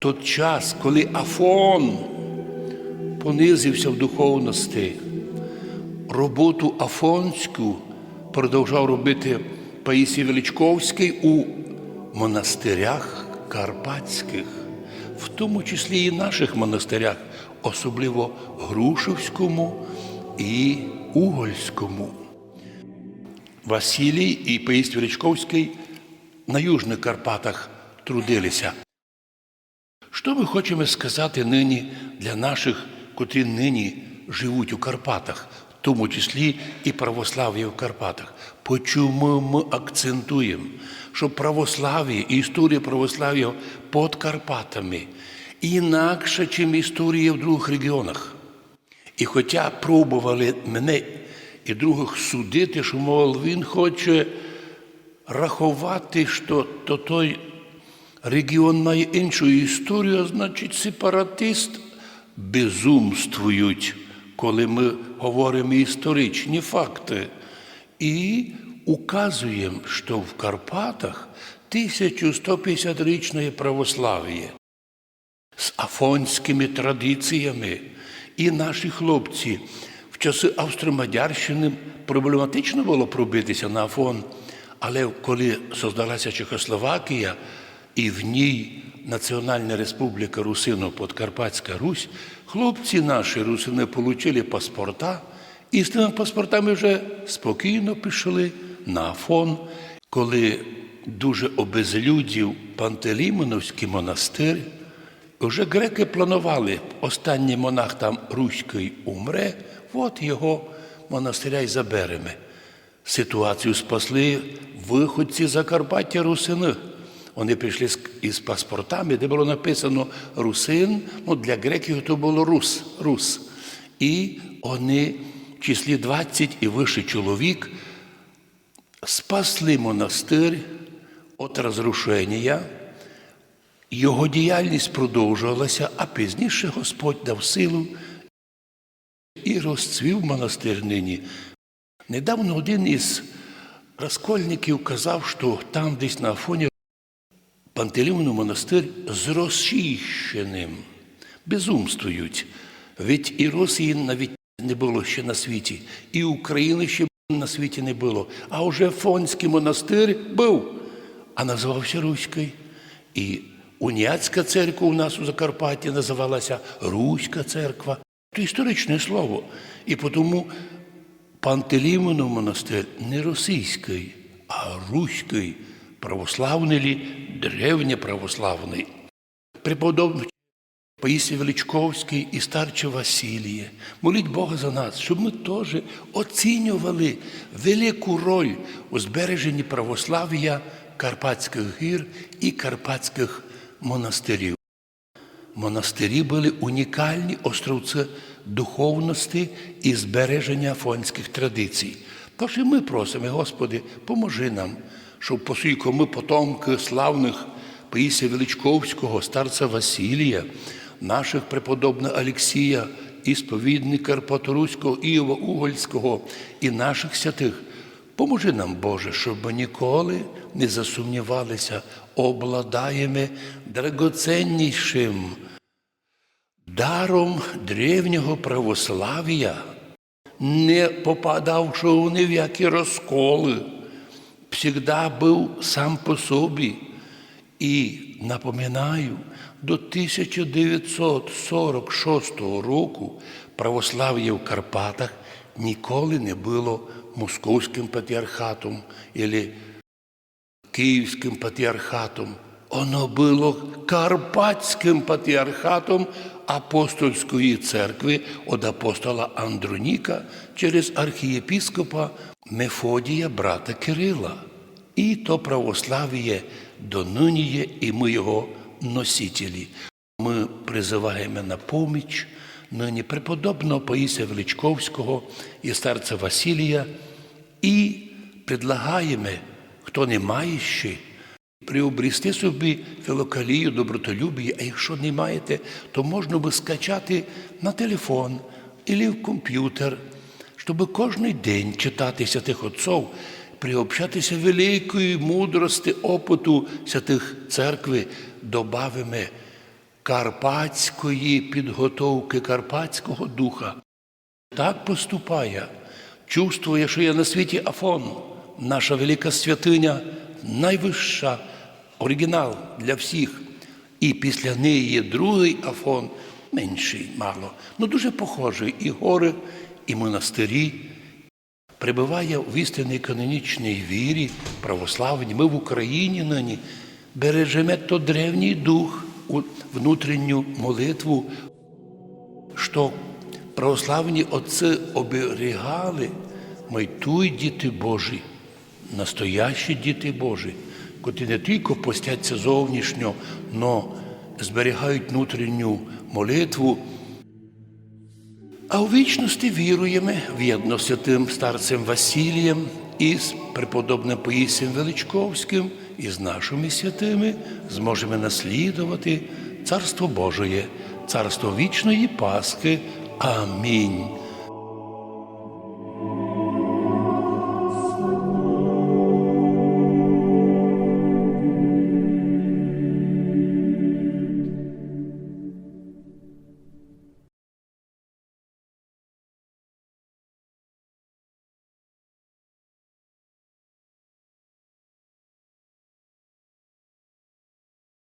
Тот час, коли Афон понизився в духовності, роботу Афонську продовжав робити Паїсій Величковський у монастирях Карпатських, в тому числі і наших монастирях, особливо Грушевському і Угольському. Василій і Паїсій Величковський на Южних Карпатах трудилися. Що ми хочемо сказати нині для наших, котрі нині живуть у Карпатах, в тому числі і православ'я в Карпатах? Почому ми акцентуємо, що православ'я і історія православ'я під Карпатами інакше, ніж історія в других регіонах. І хоча пробували мене і других судити, що, мов, він хоче рахувати, що то той регіон має іншу історію, а значить, сепаратист безумствують, коли ми говоримо історичні факти. І указуємо, що в Карпатах 1150-річне православ'я з афонськими традиціями. І наші хлопці в часи Австро-Мадярщини проблематично було пробитися на Афон. Але коли создалася Чехословакія і в ній Національна Республіка Русино Подкарпатська Русь, хлопці наші русини отримали паспорта, і з тими паспортами вже спокійно пішли на Афон, коли дуже обезлюдів Пантелеймоновський монастир. Вже греки планували, останній монах там руський умре, от його монастиря й заберемо. Ситуацію спасли виходці Закарпаття русини. Вони прийшли із паспортами, де було написано русин, ну для греків то було рус, рус. І вони в числі 20 і вище чоловік спасли монастир від розрушення. Його діяльність продовжувалася, а пізніше Господь дав силу і розцвів монастир нині. Недавно один із розкольників казав, що там десь на Афоні Пантелеймонов монастир розчищеним, безумствують. Ведь і Росії навіть не було ще на світі, і України ще на світі не було. А вже Фонський монастир був, а називався Руський. І уніатська церква у нас у Закарпатті називалася Руська церква. Це історичне слово. І тому Пантелеймонов монастир не російський, а руський, православний, лі, древньоправославний. Преподобний Паїсій Величковський і старче Василіє. Моліть Бога за нас, щоб ми теж оцінювали велику роль у збереженні православ'я Карпатських гір і карпатських монастирів. Монастирі були унікальні островці духовності і збереження афонських традицій. Тож і ми просимо, Господи, поможи нам, щоб поскільки ми потомки славних Паїсія Величковського, старця Василія, наших преподобного Алексія, і сповідника Карпаторуського, Іова Угольського і наших святих. Поможи нам, Боже, щоб ми ніколи не засумнівалися, обладаємо драгоценнішим даром древнього православ'я, не попадавши ні в які розколи, всегда був сам по собі. І напоминаю, до 1946 року православ'я в Карпатах ніколи не було московським патріархатом або Київським патріархатом. Воно було Карпатським патріархатом апостольської церкви від апостола Андроніка через архієпіскопа Мефодія брата Кирила. І то православ'я донині є, і ми його носителі. Ми призиваємо на поміч. Нині преподобного Паїсія Величковського і старця Василія. І предлагаємо, хто не має ще, приобрести собі філокалію, добротолюбія, а якщо не маєте, то можна би скачати на телефон або в комп'ютер, щоб кожен день читати святих отців, приобщатися великої мудрості, опиту святих церкви, добавимо карпатської підготовки карпатського духа. Так поступає, чувствує, що є на світі Афон, наша велика святиня, найвища, оригінал для всіх. І після неї є другий Афон, менший мало, ну дуже похожий. І гори, і монастирі. Прибуває в істинній канонічній вірі православні. Ми в Україні нині бережемо то древній дух, внутрішню молитву, що православні отці оберігали, ми туй діти Божі, настоящі діти Божі, котрі не тільки постяться зовнішньо, но зберігають внутрішню молитву. А у вічності віруємо в єдно святим старцем Василієм і з преподобним Поїсієм Величковським і з нашими святими зможемо наслідувати Царство Божоє, Царство вічної Пасхи. Амінь.